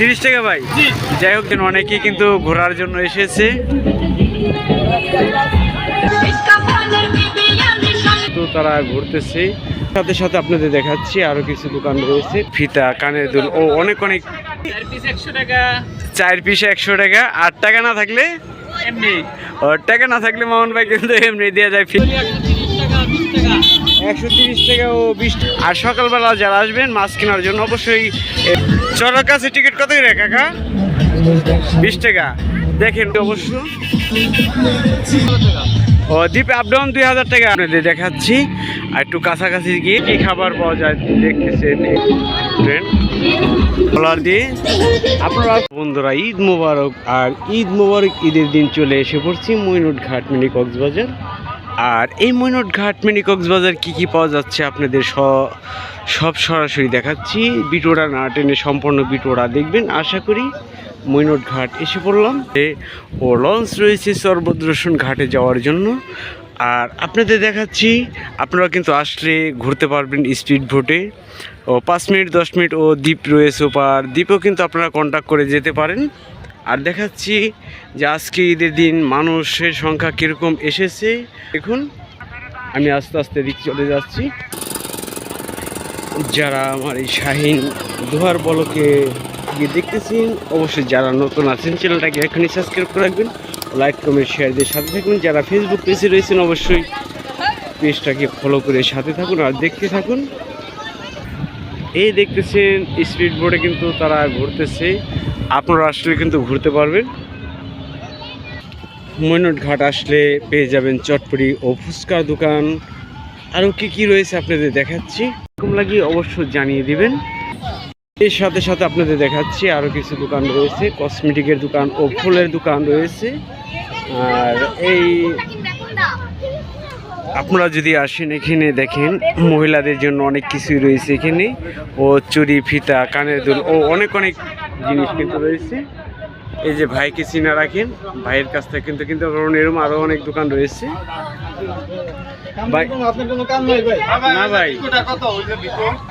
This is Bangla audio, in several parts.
তিরিশ টাকা ভাই। যাই হোক অনেকেই কিন্তু ঘোরার জন্য এসেছে। তো তারা ঘুরতেছে। সাথে সাথে আপনাদের দেখাচ্ছি আরও কিছু দোকান রয়েছে। ফিতা কানের দুল ও অনেক অনেক চার পিস একশো টাকা। আট টাকা না থাকলে? আট টাকা না থাকলে মামন ভাই কিন্তু এমনি দেওয়া যায়। ফিতা একশো তিরিশ টাকা ও বিশ আর সকালবেলা যারা আসবেন মাছ কেনার জন্য অবশ্যই চড়ার কাছে টিকিট কত করে কাকা? বিশ টাকা। দেখেন অবশ্য। ও দ্বীপে আপ ডাউন দুই হাজার টাকা। আপনাদের দেখাচ্ছি। আর একটু কাছাকাছি গিয়ে কি খাবার পাওয়া যায় দেখতেছেন ট্রেন বলার দিয়ে। আপনারা বন্ধুরা, ঈদ মোবারক আর ঈদ মোবারক ঈদের দিন চলে এসে পড়ছি মইনুট ঘাট মিনি কক্সবাজার। আর এই মইনুট ঘাট মিনি কক্সবাজার কী কি পাওয়া যাচ্ছে আপনাদের সব সরাসরি দেখাচ্ছি। বিটোরা না টেনে সম্পূর্ণ বিটোড়া দেখবেন। আশা করি মইনুট ঘাট এসে পড়লাম। ও লঞ্চ রয়েছে সর্বদ্রসন ঘাটে যাওয়ার জন্য। আর আপনাদের দেখাচ্ছি, আপনারা কিন্তু আসলে ঘুরতে পারবেন স্পিড বোটে। ও পাঁচ মিনিট, দশ মিনিট ও দ্বীপ রয়েছে ওপার। দ্বীপও কিন্তু আপনারা কন্ট্যাক্ট করে যেতে পারেন। আর দেখাচ্ছি যে আজকে ঈদের দিন মানুষের সংখ্যা কীরকম এসেছে। দেখুন, আমি আস্তে আস্তে দিক চলে যাচ্ছি। যারা আমার এই শাহিন দুহার বলকে গিয়ে দেখতেছেন, অবশ্যই যারা নতুন আছেন, চ্যানেলটাকে এখনই সাবস্ক্রাইব করে রাখবেন। লাইক কমেন্ট শেয়ার দিয়ে সাথে থাকুন যারা ফেসবুক পেজে রয়েছেন, অবশ্যই পেজটাকে ফলো করে সাথে থাকুন আর দেখতে থাকুন। এই দেখতেছেন স্পিড বোর্ডে কিন্তু তারা ঘুরতেছে। আপনারা আসলে কিন্তু ঘুরতে পারবেন। মৈনট ঘাট আসলে পেয়ে যাবেন চটপড়ি ও ফুচকার দোকান। আরও কি কি রয়েছে আপনাদের দেখাচ্ছি? এরকম লাগিয়ে অবশ্যই জানিয়ে দিবেন। এর সাথে সাথে আপনাদের দেখাচ্ছি আরও কিছু দোকান রয়েছে। কসমেটিকের দোকান ও ফুলের দোকান রয়েছে। আর এই আপনারা যদি আসেন এখানে দেখেন মহিলাদের জন্য অনেক কিছুই রয়েছে এখানে। ও চুরি ফিতা কানের দুল ও অনেক অনেক জিনিস কিন্তু রয়েছে। এই যে ভাইকে চিনা রাখেন ভাইয়ের কাছ থেকে কিন্তু কিন্তু কারণ এরকম আরও অনেক দোকান রয়েছে। ভাই না ভাই।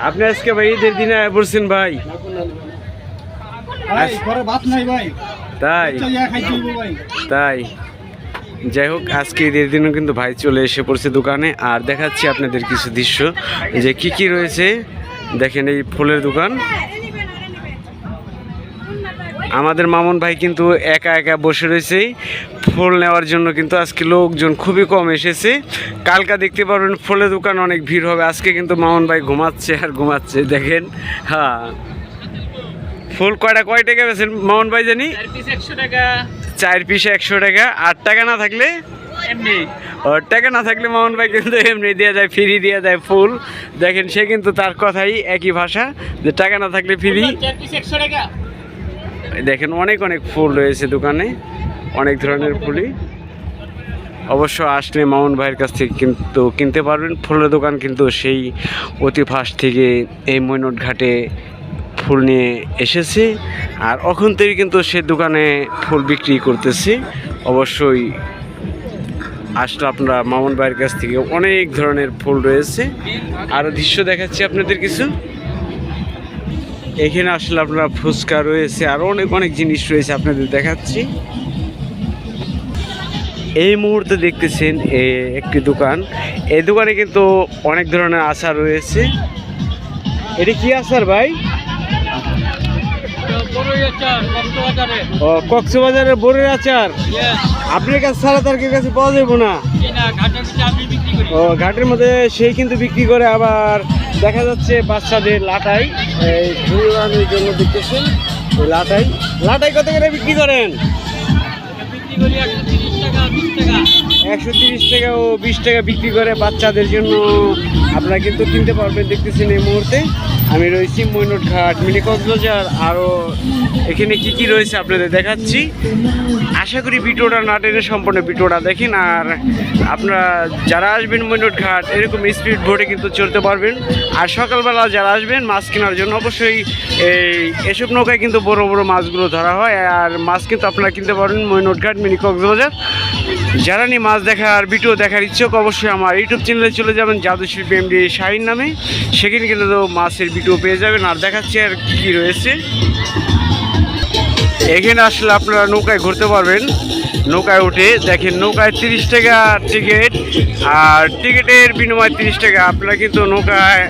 আপনি আজকে ভাই ঈদের দিনে আয় পড়ছেন ভাই। তাই। তাই। যাই হোক, আজকে ঈদের দিনও কিন্তু ভাই চলে এসে পড়ছে দোকানে। আর দেখাচ্ছি আপনাদের কিছু দৃশ্য। যে কি কি রয়েছে, দেখেন এই ফুলের দোকান। আমাদের মামুন ভাই কিন্তু একা একা বসে রয়েছে। ফুল নেওয়ার জন্য কিন্তু আজকে লোকজন খুবই কম এসেছে। কালকা দেখতে পারবেন, ফুলের দোকান অনেক ভিড় হবে। আজকে কিন্তু মামুন ভাই ঘুমাচ্ছে আর ঘুমাচ্ছে, দেখেন। হ্যাঁ। ফুল কয়টা কয় টাকা বেছেন মামুন ভাই জানি? একশো টাকা। চার পিসে একশো টাকা। আট টাকা না থাকলে এমনি। ও টাকা না থাকলে মোহন ভাই কিন্তু এমনি দেওয়া যায় ফ্রি দেওয়া যায় ফুল দেখেন সে কিন্তু তার কথাই একই ভাষা যে টাকা না থাকলে ফ্রি দেখেন অনেক অনেক ফুল রয়েছে দোকানে অনেক ধরনের ফুলই। অবশ্য আসলে মামুন ভাইয়ের কাছ থেকে কিন্তু কিনতে পারবেন। ফুলের দোকান কিন্তু সেই অতি ফাঁস থেকে এই মৈনট ঘাটে ফুল নিয়ে এসেছি। আর ওখান থেকে কিন্তু সে দোকানে ফুল বিক্রি করতেছি। অবশ্যই আসলে আপনারা মামুন ভাইয়ের কাছ থেকে অনেক ধরনের ফুল রয়েছে। আরও দৃশ্য দেখাচ্ছি আপনাদের কিছু। এখানে আসলে আপনারা ফুচকা রয়েছে আরও অনেক অনেক জিনিস রয়েছে আপনাদের দেখাচ্ছি। এই মুহূর্তে দেখতেছেন একটি দোকান। এই দোকানে কিন্তু অনেক ধরনের আচার রয়েছে। এটা কি আচার ভাই? ও কক্সবাজারের বোরের আচার? আপনার কাছে ছাড়া তার কাছে পাওয়া যাবে না। ও ঘাটের মধ্যে সেই কিন্তু বিক্রি করে আবার দেখা যাচ্ছে বাচ্চাদের লাটাই। এই ঘুরানোর জন্য দেখতেছেন লাটাই। লাটাই কত করে বিক্রি করেন? বিক্রি করি একশো তিরিশ টাকা বিশ টাকা। একশো তিরিশ টাকা ও বিশ টাকা বিক্রি করে বাচ্চাদের জন্য আপনারা কিন্তু কিনতে পারবেন দেখতেছেন এই মুহূর্তে। আমি রয়েছি মৈনট ঘাট মিনি কক্সবাজার। আরও এখানে কি কি রয়েছে আপনাদের দেখাচ্ছি। আশা করি ভিডিওটা না টেনে সম্পূর্ণ ভিডিওটা দেখেন। আর আপনারা যারা আসবেন মৈনট ঘাট এরকম স্পিড বোটে কিন্তু চলতে পারবেন। আর সকালবেলা যারা আসবেন, মাছ কেনার জন্য অবশ্যই এই এসব নৌকায় কিন্তু বড় বড় মাছগুলো ধরা হয়। আর মাছ কিন্তু আপনারা কিনতে পারবেন মৈনট ঘাট মিনি কক্সবাজার। নিয়ে মাছ দেখার ভিডিও দেখার ইচ্ছুক অবশ্যই আমার ইউটিউব চ্যানেলে চলে যাবেন জাদু শিল্পী এমডি শাহিন নামে। সেখানে কিন্তু মাছের ভিডিও পেয়ে যাবেন। আর দেখাচ্ছি আর কী রয়েছে। এখানে আসলে আপনারা নৌকায় ঘুরতে পারবেন। নৌকায় উঠে দেখেন, নৌকায় তিরিশ টাকা টিকিট আর টিকিটের বিনিময়ে তিরিশ টাকা। আপনারা কিন্তু নৌকায়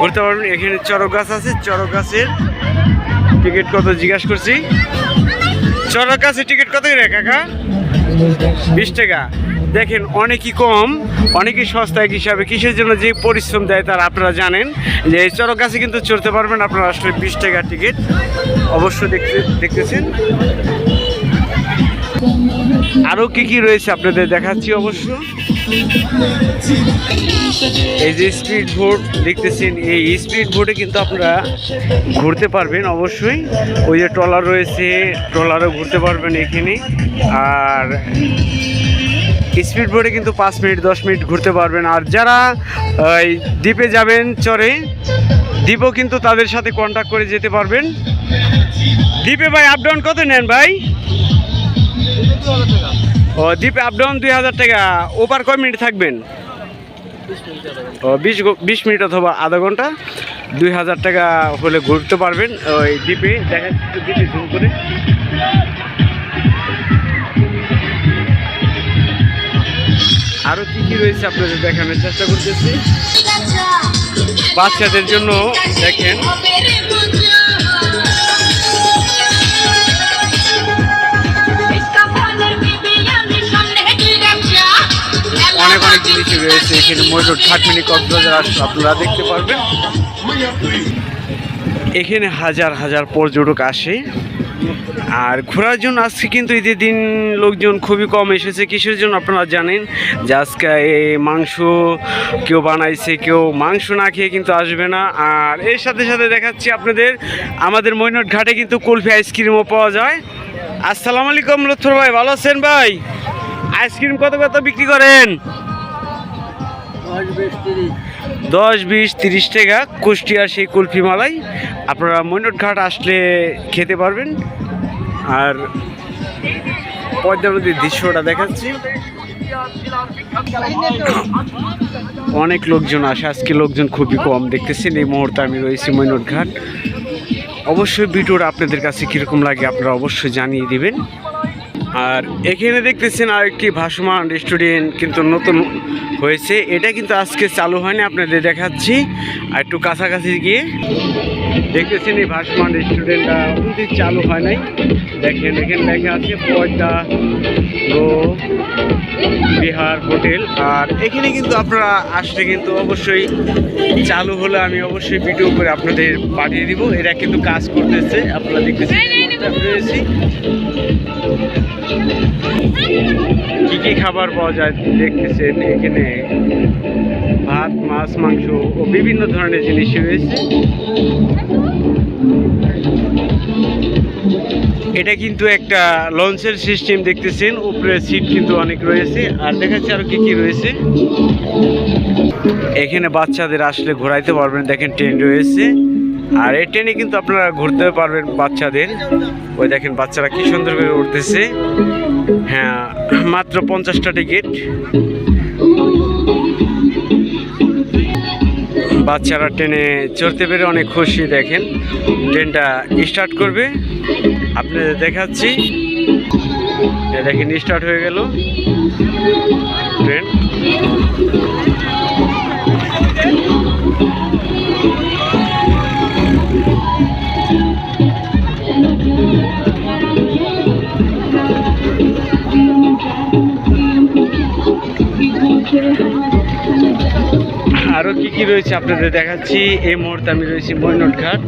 ঘুরতে পারবেন। এখানে চড়ক গাছ আছে। চড়ক গাছের টিকিট কত জিজ্ঞাসা করছি। চড়ক গাছের টিকিট কত রে কাকা? বিশ টাকা। দেখেন, অনেকই কম, অনেকই সস্তা এক হিসাবে কিসের জন্য যে পরিশ্রম দেয় তার আপনারা জানেন। যে এই চড়ক গাছে কিন্তু চড়তে পারবেন, আপনারা আসলে বিশ টাকা টিকিট অবশ্যই দেখতে দেখতেছেন। আরও কি কি রয়েছে আপনাদের দেখাচ্ছি অবশ্য? এই যে স্পিড বোট দেখতেছেন, এই স্পিড বোটে কিন্তু আপনারা ঘুরতে পারবেন অবশ্যই। ওই যে ট্রলার রয়েছে, ট্রলারও ঘুরতে পারবেন এখানে। আর স্পিড বোটে কিন্তু পাঁচ মিনিট, দশ মিনিট ঘুরতে পারবেন। আর যারা দ্বীপে যাবেন চরে, দ্বীপও কিন্তু তাদের সাথে কন্ট্যাক্ট করে যেতে পারবেন। দ্বীপে ভাই আপ ডাউন কত নেন ভাই? ও দ্বীপে আপ ডাউন দুই হাজার টাকা। ওপার কয় মিনিট থাকবেন? ও, বিশ বিশ মিনিট অথবা আধা ঘণ্টা। দুই হাজার টাকা হলে ঘুরতে পারবেন ওই দ্বীপে দেখা দ্বীপে জুম করে। আরও কী কী রয়েছে আপনাদের দেখানোর চেষ্টা করতেছি? বাচ্চাদের জন্য দেখেন। অনেক রয়েছে এখানে ময়ূর ঠাটমিনি কক্সবাজার আসলে আপনারা দেখতে পারবেন। এখানে হাজার হাজার পর্যটক আসে। আর ঘোরার জন্য আজকে কিন্তু ঈদের দিন লোকজন খুবই কম এসেছে। কিসের জন্য আপনারা জানেন? যে আজকে মাংস কেউ বানাইছে, কেউ মাংস না খেয়ে কিন্তু আসবে না। আর এর সাথে সাথে দেখাচ্ছি আপনাদের, আমাদের মৈনট ঘাটে কিন্তু কুলফি আইসক্রিমও পাওয়া যায়। আসসালামু আলাইকুম লুৎফর ভাই, ভালো আছেন ভাই? আইসক্রিম কত কত বিক্রি করেন? দশ, বিশ, তিরিশ। টাকা কুষ্টিয়ার সেই কুলফি মালাই আপনারা মৈনট ঘাট আসলে খেতে পারবেন। আর পদ্মা নদীর দৃশ্যটা দেখাচ্ছি। অনেক লোকজন আসে। আজকে লোকজন খুবই কম। দেখতেছেন, এই মুহূর্তে আমি রয়েছি মৈনট ঘাট অবশ্যই ভিডিওটা আপনাদের কাছে কীরকম লাগে আপনারা অবশ্যই জানিয়ে দিবেন। আর এখানে দেখতেছেন আরেকটি ভাসমান রেস্টুরেন্ট কিন্তু নতুন হয়েছে। এটা কিন্তু আজকে চালু হয়নি, আপনাদের দেখাচ্ছি। আর একটু কাছাকাছি গিয়ে দেখতেছেন এই ভাসমান রেস্টুরেন্টটা অবধি চালু হয় নাই। দেখেন, এখানে লেখা আছে পয়দা লো বিহার হোটেল। আর এখানে কিন্তু আপনারা আসলে কিন্তু অবশ্যই চালু হলে আমি অবশ্যই ভিডিও করে আপনাদের পাঠিয়ে দিব। এরা কিন্তু কাজ করতেছে। আপনারা দেখতেছেন রয়েছি। কি কি খাবার পাওয়া যায় দেখতেছেন এখানে? ভাত, মাছ, মাংস ও বিভিন্ন ধরনের জিনিস রয়েছে। এটা কিন্তু একটা লঞ্চের সিস্টেম দেখতেছেন, উপরে সিট কিন্তু অনেক রয়েছে। আর দেখাচ্ছে আরও কি কি রয়েছে। এখানে বাচ্চাদের আসলে ঘোরাইতে পারবেন, দেখেন ট্রেন রয়েছে। আর এই ট্রেনে কিন্তু আপনারা ঘুরতে পারবেন বাচ্চাদের। ওই দেখেন বাচ্চারা কি সুন্দর করে উঠতেছে। হ্যাঁ মাত্র পঞ্চাশটা টিকিট। বাচ্চারা ট্রেনে চড়তে পেরে অনেক খুশি, দেখেন। ট্রেনটা স্টার্ট করবে। আপনাদের দেখাচ্ছি। দেখেন, স্টার্ট হয়ে গেল ট্রেন। আরও কি কি রয়েছে আপনাদের দেখাচ্ছি? এই মুহূর্তে আমি রয়েছি মৈনট ঘাট।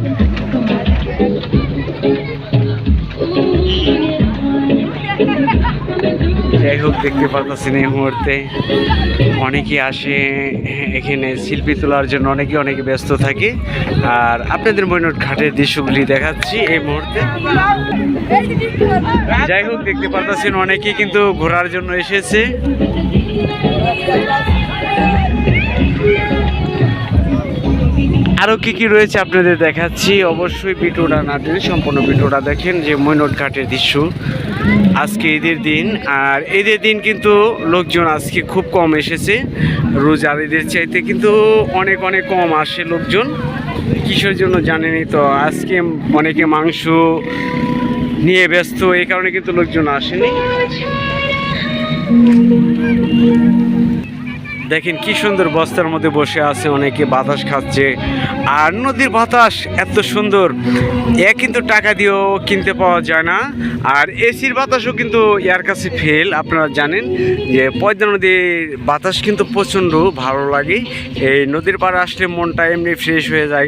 যাই হোক, দেখতে পাচ্ছেন এই মুহূর্তে। অনেকে আসে এখানে শিল্পী তোলার জন্য অনেকে অনেকে ব্যস্ত থাকে। আর আপনাদের মৈনট ঘাটের দৃশ্যগুলি দেখাচ্ছি এই মুহূর্তে। যাই হোক, দেখতে পাচ্ছেন অনেকেই কিন্তু ঘোরার জন্য এসেছে। আরও কি কি রয়েছে আপনাদের দেখাচ্ছি? অবশ্যই ভিডিওটা না দিন সম্পূর্ণ ভিডিওটা দেখেন যে মৈনট ঘাটের দৃশ্য আজকে ঈদের দিন। আর ঈদের দিন কিন্তু লোকজন আজকে খুব কম এসেছে। রোজার ঈদের চাইতে কিন্তু অনেক অনেক কম আসে লোকজন। কিসের জন্য জানেনই তো, আজকে অনেকে মাংস নিয়ে ব্যস্ত, এই কারণে কিন্তু লোকজন আসেনি। দেখেন কি সুন্দর বস্তার মধ্যে বসে আছে অনেকে, বাতাস খাচ্ছে। আর নদীর বাতাস এত সুন্দর, এ কিন্তু টাকা দিয়েও কিনতে পাওয়া যায় না। আর এসির বাতাসও কিন্তু এর কাছে ফেল আপনারা জানেন যে পয়দা নদীর বাতাস কিন্তু প্রচণ্ড ভালো লাগে। এই নদীর পাড়ে আসলে মনটা এমনি ফ্রেশ হয়ে যায়।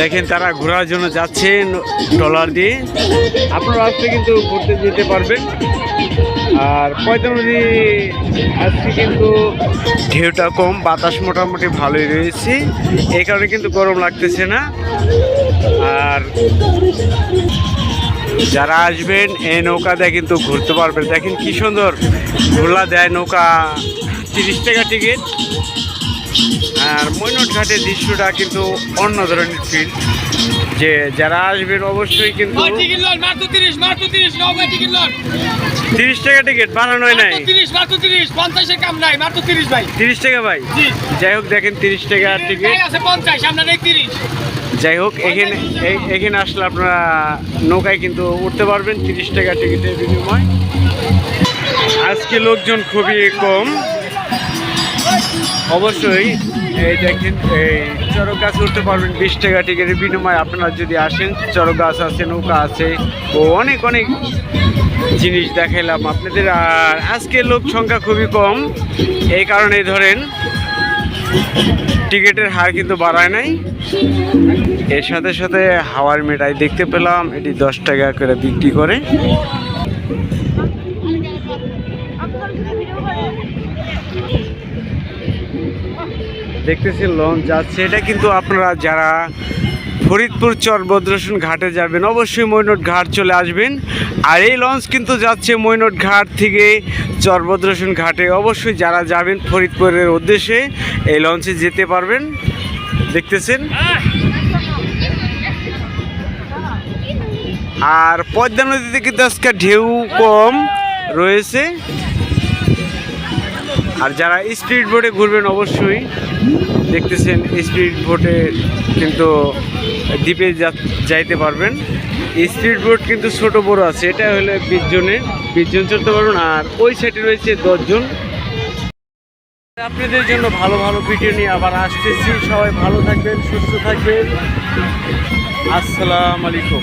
দেখেন তারা ঘোরার জন্য যাচ্ছে ট্রলার দিয়ে। আপনারা আসলে কিন্তু ঘুরতে যেতে পারবেন। আর নদী আজকে কিন্তু ঢেউটা কম, বাতাস মোটামুটি ভালোই রয়েছে। এই কারণে কিন্তু গরম লাগতেছে না। আর যারা আসবেন, এই নৌকা দিয়ে কিন্তু ঘুরতে পারবেন। দেখেন কি সুন্দর ঘোলা দেয় নৌকা। তিরিশ টাকা টিকিট। আর মৈনট ঘাটের দৃশ্যটা কিন্তু অন্য ধরনের ফিল যে যারা আসবেন, অবশ্যই কিন্তু ওই টিকিট লন মাত্র 30 মাত্র 30 নব্বই টিকিট লন তিরিশ টাকা টিকিট বাড়ানো হয় নাই। 30 মাত্র 30 50 এর কাম নাই মাত্র 30 ভাই। তিরিশ টাকা ভাই? জি। যাই হোক দেখেন তিরিশ টাকা টিকিট আছে 50 সামনে নেই 30 যাই হোক এখানে এই- এখানে আসলে আপনারা নৌকায় কিন্তু উঠতে পারবেন তিরিশ টাকা টিকিটের বিনিময়। আজকে লোকজন খুবই কম। অবশ্যই এই দেখেন, এই চড়ক গাছ উঠতে পারবেন বিশ টাকা টিকিটের বিনিময়ে। আপনারা যদি আসেন চড়ক গাছ আছে, নৌকা আছে, ও অনেক অনেক জিনিস দেখাইলাম আপনাদের। আর আজকে লোক সংখ্যা খুবই কম, এই কারণে ধরেন টিকিটের হার কিন্তু বাড়ায় নাই। এর সাথে সাথে হাওয়ার মিঠাই দেখতে পেলাম, এটি দশ টাকা করে বিক্রি করে। দেখতেছি, লঞ্চ যাচ্ছে। এটা কিন্তু আপনারা যারা ফরিদপুর চরভদ্রসন ঘাটে যাবেন, অবশ্যই মৈনট ঘাট চলে আসবেন। আর এই লঞ্চ কিন্তু যাচ্ছে মৈনট ঘাট থেকে চরভদ্রসন ঘাটে। অবশ্যই যারা যাবেন ফরিদপুরের উদ্দেশ্যে, এই লঞ্চে যেতে পারবেন। দেখতেছেন? আর পদ্মা নদীতে কিন্তু আজকে ঢেউ কম রয়েছে। আর যারা স্পিড বোটে ঘুরবেন অবশ্যই দেখতেছেন স্পিড বোটে কিন্তু দ্বীপে যাইতে পারবেন। স্পিড বোট কিন্তু ছোট বড় আছে, এটা হলে বিশ জনের বিশ জন চলতে পারবেন আর ওই সাইডে রয়েছে দশজন আপনাদের জন্য ভালো ভালো ভিডিও নিয়ে আবার আসতেছি। সবাই ভালো থাকবেন, সুস্থ থাকবেন। আসসালামু আলাইকুম।